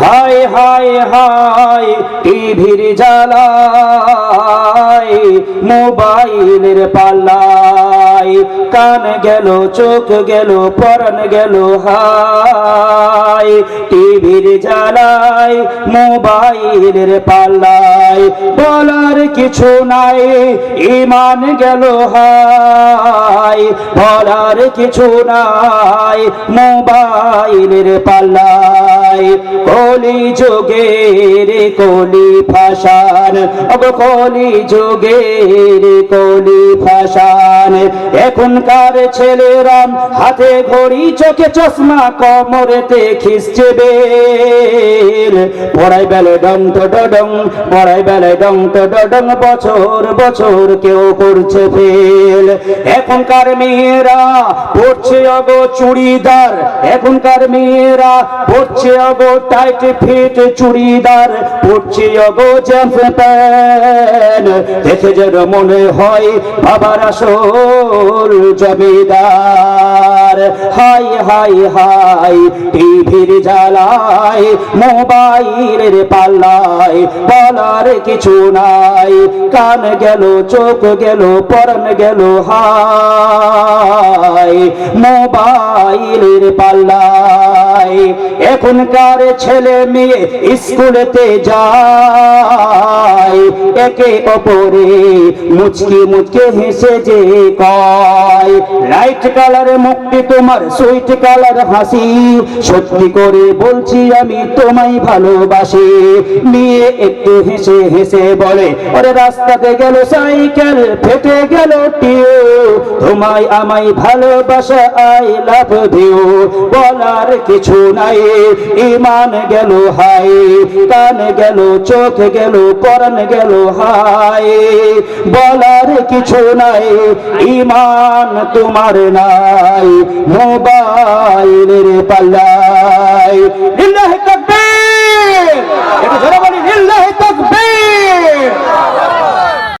High high high টিভির জ্বালায় মোবাইলের পাল্লাই কান গেল চোখ গেল পরন গেল হাই টিভির জ্বালায়, মোবাইলের পাল্লায়, বলার কিছু নাই ইমান গেল হাই বলার কিছু নাই, মোবাইলের পাল্লায়, কলি যুগের কলি ফাসান অব কলি যুগের কলি ফাসান এখনকার ছেলেরা হাতে ঘড়ি, চোখে চশমা, কমরেতে খিসছে পড়াই বেলে ডং তো ডং পড়াই বেলে ডং তো ডং বছর বছর কেউ করছে ফেল। এখনকার মেয়েরা পড়ছে অগো চুড়িদার, এখনকার মেয়েরা পড়ছে অগো টাইট ফিট চুড়িদার, পড়ছে অগো জ্যাম্প প্যান দেখে যেন মনে হয় বাবার আসল জমিদার। হাই হাই হাই টিভির জ্বালায়, মোবাইলের পাল্লায়, বলার কিছু নাই। কান গেল, চোখ গেল, পরন গেল, হাই, মোবাইলের পাল্লায়। এখনকার ছেলে মেয়ে স্কুলেতে যায়। একে অপরে মুচকি মুচকে হেসে যে কয় লাইট কালার মুক্তি তোমার সুইট কালার হাসি। সত্যি করে বলছি আমি তোমায় ভালোবাসি। নিয়ে একটু হেসে হেসে বলে, ওরে রাস্তাতে গেল সাইকেল, ফেটে গেল টিউ। তোমায় আমায় ভালোবাসা আই লাভ দিও বলার কিছু নাই, ইমান গেল হাই, কান গেল চোখ গেল পরান গেল হাই বলার কিছু নাই ইমান তোমার নাই মোবাইলের পাল্লাই